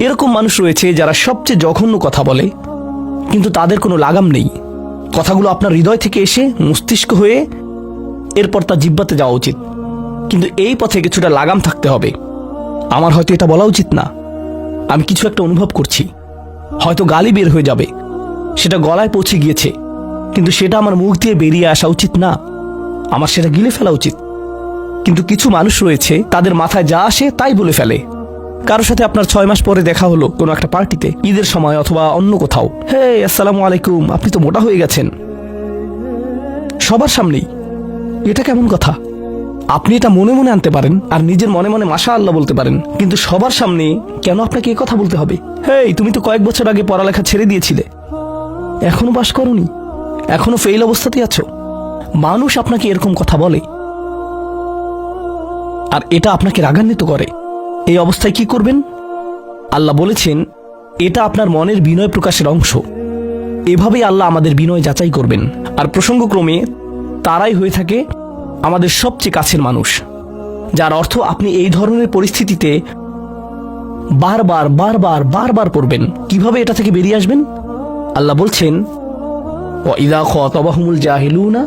এরকম মানুষ রয়েছে যারা সবচেয়ে জঘন্য কথা বলে, কিন্তু তাদের কোনো লাগাম নেই। কথাগুলো আপনার হৃদয় থেকে এসে মস্তিষ্ক হয়ে এরপর তার জিব্বাতে যাওয়া উচিত। কিন্তু এই পথে কিছুটা লাগাম থাকতে হবে। আমার হয়তো এটা বলা উচিত না। আমি কিছু একটা অনুভব করছি। হয়তো গালি বের হয়ে যাবে। সেটা গলায় পৌঁছে গিয়েছে। কিন্তু সেটা আমার মুখ দিয়ে বেরিয়ে আসা উচিত না। আমার সেটা গিলে ফেলা উচিত। কিন্তু কিছু মানুষ রয়েছে, তাদের মাথায় যা আসে তাই বলে ফেলে। কারোর সাথে আপনার ছয় মাস পরে দেখা হলো কোনো একটা পার্টিতে, ঈদের সময় অথবা অন্য কোথাও। হে, আসসালামু আলাইকুম, আপনি তো মোটা হয়ে গেছেন। সবার সামনেই, এটা কেমন কথা? আপনি এটা মনে মনে আনতে পারেন আর নিজের মনে মনে মাশা আল্লাহ বলতে পারেন। কিন্তু সবার সামনে কেন আপনাকে এ কথা বলতে হবে? হেই তুমি তো কয়েক বছর আগে পড়ালেখা ছেড়ে দিয়েছিলে। এখনও বাস করনি? এখনও ফেল অবস্থাতেই আছো? মানুষ আপনাকে এরকম কথা বলে। আর এটা আপনাকে রাগান্বিত করে। এই অবস্থায় কি করবেন? আল্লাহ বলেছেন, এটা আপনার মনের বিনয় প্রকাশের অংশ। এভাবেই আল্লাহ আমাদের বিনয় যাচাই করবেন। আর প্রসঙ্গক্রমে, তারাই হয়ে থাকে আমাদের সবচেয়ে কাছের মানুষ। যার অর্থ আপনি এই ধরনের পরিস্থিতিতে বারবার বারবার বারবার পড়বেন। কীভাবে এটা থেকে বেরিয়ে আসবেন? আল্লাহ বলছেন ইদা খতবাহুমুল জাহিলুনা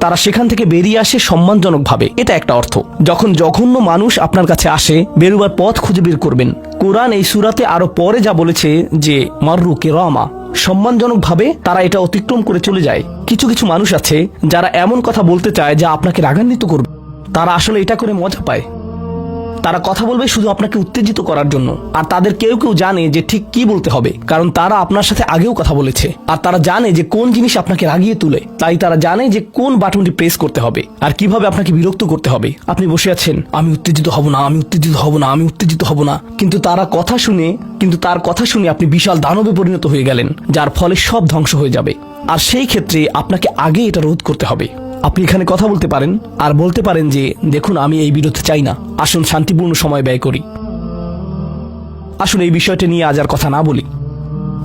তারা সেখান থেকে বেরিয়ে আসে সম্মানজনকভাবে। এটা একটা অর্থ। যখন জঘন্য মানুষ আপনার কাছে আসে, বেরুবার পথ খুঁজে বের করবেন। কোরআন এই সুরাতে আরও পরে যা বলেছে যে, মাররু কে রমা সম্মানজনকভাবে তারা এটা অতিক্রম করে চলে যায়। কিছু কিছু মানুষ আছে যারা এমন কথা বলতে চায় যা আপনাকে রাগান্বিত করবে। তারা আসলে এটা করে মজা পায়। তারা কথা বলবে শুধু আপনাকে উত্তেজিত করার জন্য। আর তাদের কেউ কেউ জানে যে ঠিক কি বলতে হবে, কারণ তারা আপনার সাথে আগেও কথা বলেছে। আর তারা জানে যে কোন জিনিস আপনাকে রাগিয়ে তুলে, তাই তারা জানে যে কোন বাটনটি প্রেস করতে হবে, আর কীভাবে আপনাকে বিরক্ত করতে হবে। আপনি বসে আছেন, আমি উত্তেজিত হব না, আমি উত্তেজিত হব না, আমি উত্তেজিত হব না, কিন্তু তারা কথা শুনে, কিন্তু তার কথা শুনে আপনি বিশাল দানবে পরিণত হয়ে গেলেন, যার ফলে সব ধ্বংস হয়ে যাবে। আর সেই ক্ষেত্রে আপনাকে আগে এটা রোধ করতে হবে। আপনি এখানে কথা বলতে পারেন আর বলতে পারেন যে, দেখুন, আমি এই বিরোধ চাই না। আসুন, শান্তিপূর্ণ সময় ব্যয় করি। আসুন, এই বিষয়টা নিয়ে আজ আর কথা না বলি।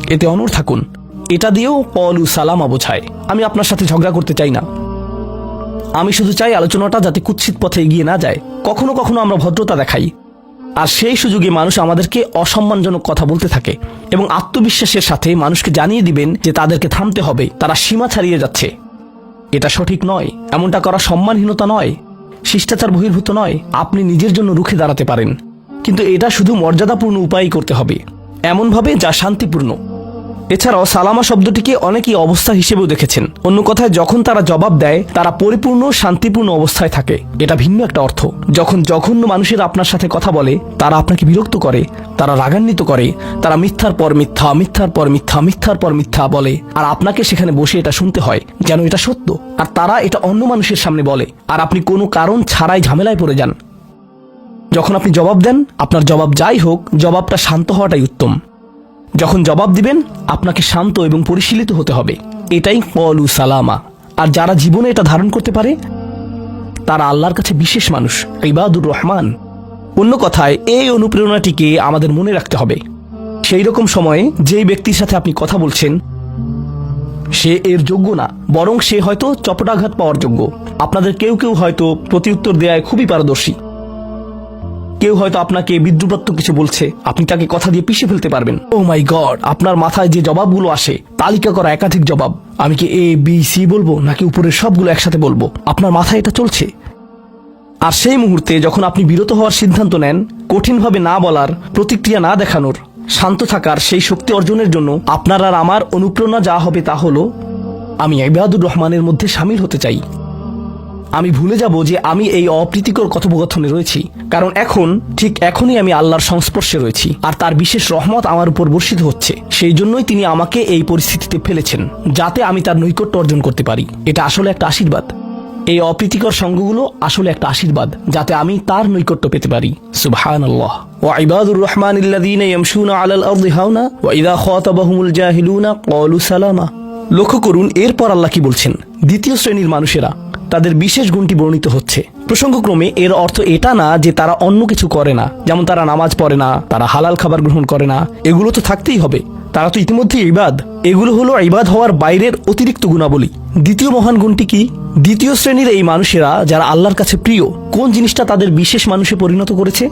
এতে অনর থাকুন। এটা দিয়েও পলু সালামা বোঝায় আমি আপনার সাথে ঝগড়া করতে চাই না। আমি শুধু চাই আলোচনাটা যাতে কুৎসিত পথে এগিয়ে না যায়। কখনো কখনো আমরা ভদ্রতা দেখাই। আর সেই সুযোগে মানুষ আমাদেরকে অসম্মানজনক কথা বলতে থাকে এবং আত্মবিশ্বাসের সাথে মানুষকে জানিয়ে দিবেন যে তাদেরকে থামতে হবে। তারা সীমা ছাড়িয়ে যাচ্ছে। এটা সঠিক নয়, এমনটা করা সম্মানহীনতা নয়, শিষ্টাচার বহির্ভূত নয়, আপনি নিজের জন্য রুখে দাঁড়াতে পারেন। কিন্তু এটা শুধু মর্যাদাপূর্ণ উপায় করতে হবে। এমনভাবে যা শান্তিপূর্ণ। এছাড়াও সালামা শব্দটিকে অনেকেই অবস্থা হিসেবেও দেখেছেন। অন্য কথায়, যখন তারা জবাব দেয়, তারা পরিপূর্ণ, শান্তিপূর্ণ অবস্থায় থাকে। এটা ভিন্ন একটা অর্থ। যখন জঘন্য মানুষের আপনার সাথে কথা বলে, তারা আপনাকে বিরক্ত করে, তারা রাগান্বিত করে, তারা মিথ্যার পর মিথ্যা, মিথ্যার পর মিথ্যা, মিথ্যার পর মিথ্যা বলে। আর আপনাকে সেখানে বসে এটা শুনতে হয়, যেন এটা সত্য। আর তারা এটা অন্য মানুষের সামনে বলে। আর আপনি কোনো কারণ ছাড়াই ঝামেলায় পড়ে যান। যখন আপনি জবাব দেন, আপনার জবাব যাই হোক, জবাবটা শান্ত হওয়াটাই উত্তম। যখন জবাব দিবেন, আপনাকে শান্ত এবং পরিশীলিত হতে হবে। এটাই কলু সালামা। আর যারা জীবনে এটা ধারণ করতে পারে, তারা আল্লাহর কাছে বিশেষ মানুষ, ইবাদুর রহমান। অন্য কথায়, এই অনুপ্রেরণাটিকে আমাদের মনে রাখতে হবে। সেই রকম সময়ে যেই ব্যক্তির সাথে আপনি কথা বলছেন, সে এর যোগ্য না, বরং সে হয়তো চপটাঘাত পাওয়ার যোগ্য। আপনাদের কেউ কেউ হয়তো প্রতিউত্তর দেয়ায় খুবই পারদর্শী। কেউ হয়তো আপনাকে বিদ্রুপাত্মক কিছু বলছে। আপনি তাকে কথা দিয়ে পিষে ফেলতে পারবেন। ও মাই গড আপনার মাথায় যে জবাবগুলো আসে, তালিকা করা একাধিক জবাব। আমি কি এ বি সি বলব, নাকি উপরের সবগুলো একসাথে বলব? আপনার মাথায় এটা চলছে। আর সেই মুহূর্তে যখন আপনি বিরত হওয়ার সিদ্ধান্ত নেন, কঠিনভাবে না বলার, প্রতিক্রিয়া না দেখানোর, শান্ত থাকার সেই শক্তি অর্জনের জন্য আপনার আর আমার অনুপ্রেরণা যা হবে তা হলো, আমি ইবাদুর রহমানের মধ্যে সামিল হতে চাই। আমি ভুলে যাব যে আমি এই অপ্রীতিকর কথোপকথনে রয়েছি কারণ এখন ঠিক এখনই আমি আল্লাহর সংস্পর্শে রয়েছি আর তার বিশেষ রহমত আমার উপর বর্ষিত হচ্ছে সেই জন্যই তিনি আমাকে এই পরিস্থিতিতে ফেলেছেন যাতে আমি তার নৈকট্য অর্জন করতে পারি এটা আসলে একটা আশীর্বাদ এই অপ্রীতিকর সঙ্গগুলো আসলে একটা আশীর্বাদ যাতে আমি তার নৈকট্য পেতে পারি সুবহান আল্লাহ وعباد الرحمن الذين يمشون على الأرض هونا وإذا خاطبهم الجاهلون قالوا سلاما লক্ষ্য করুন এরপর আল্লাহ কি বলছেন দ্বিতীয় শ্রেণীর মানুষেরা তাদের বিশেষ গুণটি বর্ণিত হচ্ছে। প্রসঙ্গক্রমে এর অর্থ এটা না যে তারা অন্য কিছু করে না। যেমন তারা নামাজ পড়ে না, তারা হালাল খাবার গ্রহণ করে না। এগুলো তো থাকতেই হবে। তারা তো ইতিমধ্যে ইবাদ। এগুলো হলো ইবাদ হওয়ার বাইরের অতিরিক্ত গুণাবলী। দ্বিতীয় মহান গুণটি কি? দ্বিতীয় শ্রেণির এই মানুষেরা যারা আল্লাহর কাছে প্রিয়, কোন জিনিসটা তাদের বিশেষ মানুষে পরিণত করেছে?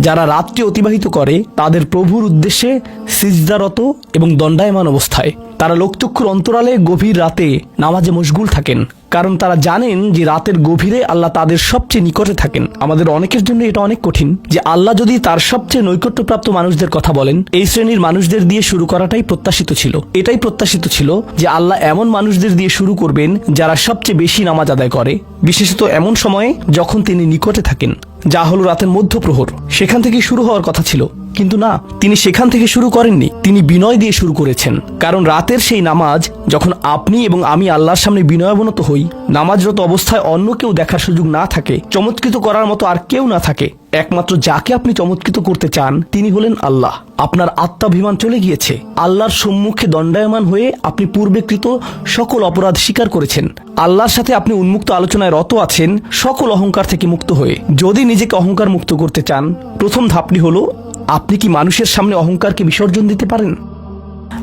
যারা রাত্রি অতিবাহিত করে, তাদের প্রভুর উদ্দেশ্যে সিজদারত এবং দণ্ডায়মান অবস্থায়। তারা লোকচক্ষুর অন্তরালে গভীর রাতে নামাজে মশগুল থাকেন। কারণ তারা জানেন যে রাতের গভীরে আল্লাহ তাদের সবচেয়ে নিকটে থাকেন। আমাদের অনেকের জন্য এটা অনেক কঠিন যে আল্লাহ যদি তার সবচেয়ে নৈকট্যপ্রাপ্ত মানুষদের কথা বলেন, এই শ্রেণির মানুষদের দিয়ে শুরু করাটাই প্রত্যাশিত ছিল। এটাই প্রত্যাশিত ছিল যে আল্লাহ এমন মানুষদের দিয়ে শুরু করবেন যারা সবচেয়ে বেশি নামাজ আদায় করে, বিশেষত এমন সময়ে যখন তিনি নিকটে থাকেন, যা হলো রাতের মধ্যপ্রহর। সেখান থেকে শুরু হওয়ার কথা ছিল। কিন্তু না, তিনি সেখান থেকে শুরু করেননি। তিনি বিনয় দিয়ে শুরু করেছেন। কারণ রাতের সেই নামাজ যখন আপনি এবং আমি আল্লাহর সামনে বিনয়াবনত হই নামাজরত অবস্থায় অন্য কেউ দেখার সুযোগ না থাকে, চমৎকৃত করার মতো আর কেউ না থাকে। একমাত্র যাকে আপনি চমৎকৃত করতে চান, তিনি হলেন আল্লাহ। আপনার আত্মাভিমান চলে গিয়েছে। আল্লাহর সম্মুখে দণ্ডায়মান হয়ে আপনি পূর্বেকৃত সকল অপরাধ স্বীকার করেছেন। আল্লাহর সাথে আপনি উন্মুক্ত আলোচনায় রত আছেন, সকল অহংকার থেকে মুক্ত হয়ে। যদি নিজেকে অহংকার মুক্ত করতে চান, প্রথম ধাপটি হলো, আপনি কি মানুষের সামনে অহংকারকে বিসর্জন দিতে পারেন?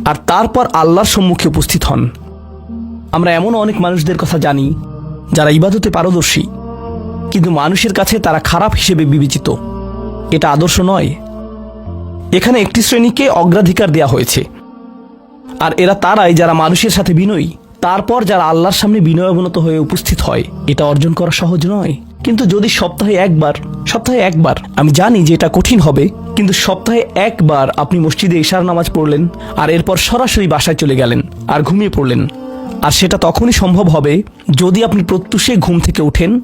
আর তারপর আল্লাহর সম্মুখে উপস্থিত হন। আমরা এমন অনেক মানুষদের কথা জানি, যারা ইবাদতে পারদর্শী, কিন্তু মানুষের কাছে তারা খারাপ হিসেবে বিবেচিত। এটা আদর্শ নয়। এখানে একটি শ্রেণীকে অগ্রাধিকার দেয়া হয়েছে। আর এরা তারাই যারা মানুষের সাথে বিনয়ী, তারপর যারা আল্লাহর সামনে বিনয়াবনত হয়ে উপস্থিত হয়, এটা অর্জন করা সহজ নয়। কিন্তু যদি সপ্তাহে একবার সপ্তাহে একবার, আমি জানি যে এটা কঠিন হবে, কিন্তু সপ্তাহে একবার আপনি মসজিদে ইশার নামাজ পড়লেন, আর এরপর সরাসরি বাসায় চলে গেলেন, আর ঘুমিয়ে পড়লেন। আর সেটা তখনই সম্ভব হবে যদি আপনি প্রত্যুষে ঘুম থেকে উঠেন।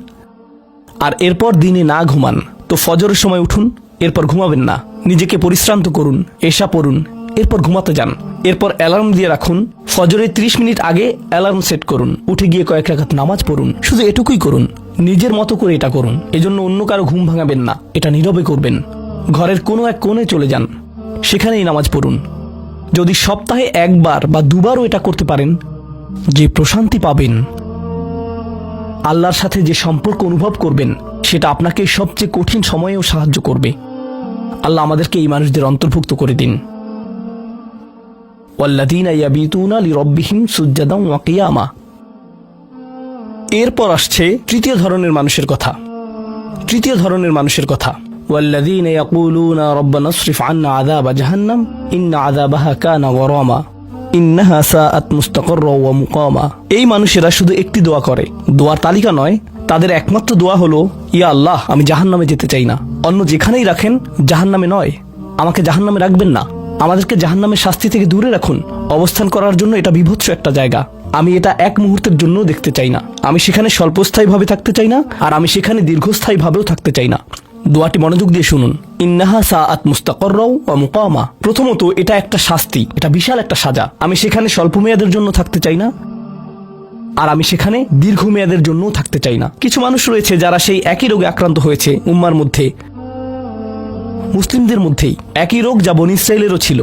আর এরপর দিনে না ঘুমান, তো ফজরের সময় উঠুন, এরপর ঘুমাবেন না। নিজেকে পরিশ্রান্ত করুন এসা পড়ুন, এরপর ঘুমাতে যান। এরপর অ্যালার্ম দিয়ে রাখুন, ফজরের 30 মিনিট আগে অ্যালার্ম সেট করুন, উঠে গিয়ে কয়েক রাখাত নামাজ পড়ুন, শুধু এটুকুই করুন, নিজের মতো করে এটা করুন, এজন্য অন্য কারও ঘুম ভাঙাবেন না, এটা নীরবে করবেন। ঘরের কোনো এক কোণে চলে যান, সেখানেই নামাজ পড়ুন। যদি সপ্তাহে একবার বা দুবারও এটা করতে পারেন যে প্রশান্তি পাবেন আল্লাহর সাথে যে সম্পর্ক অনুভব করবেন সেটা আপনাকে সবচেয়ে কঠিন সময়েও সাহায্য করবে আল্লাহ আমাদেরকে এই মানুষদের অন্তর্ভুক্ত করে দিন ওয়াল্লাযীনা ইয়াবিতুনা লিরাব্বিহিম সুজ্জাদান ওয়া কিয়ামা এরপর আসছে তৃতীয় ধরনের মানুষের কথা তৃতীয় ধরনের মানুষের কথা والذين يقولون ربنا اصرف عنا عذاب جهنم إن عذابها كان غراما এই মানুষেরা শুধু একটি দোয়া করে। দোয়ার তালিকা নয়, তাদের একমাত্র দোয়া হলো, ইয়া আল্লাহ, আমি জাহান্নামে যেতে চাই না। অন্য যেখানেই রাখেন, জাহান্নামে নয়। আমাকে জাহান্নামে রাখবেন না। আমাদেরকে জাহান্নামের শাস্তি থেকে দূরে রাখুন। অবস্থান করার জন্য এটা বিভৎস একটা জায়গা। আমি এটা এক মুহূর্তের জন্য দেখতে চাই না। আমি সেখানে স্বল্পস্থায়ীভাবে থাকতে চাই না, আর আমি সেখানে দীর্ঘস্থায়ীভাবেও থাকতে চাই না। দোয়াটি মনোযোগ দিয়ে শুনুন। ইন্নাহা সাআত মুস্তাকররাও ওয়া মুকামা। প্রথমত, এটা একটা শাস্তি, এটা বিশাল একটা সাজা। আমি সেখানে স্বল্প মেয়াদের জন্য থাকতে চাই না, আর আমি সেখানে দীর্ঘমেয়াদের জন্যও থাকতে চাই না। কিছু মানুষ রয়েছে যারা সেই একই রোগে আক্রান্ত হয়েছে উম্মার মধ্যে, মুসলিমদের মধ্যেই। একই রোগ যা বন ছিল।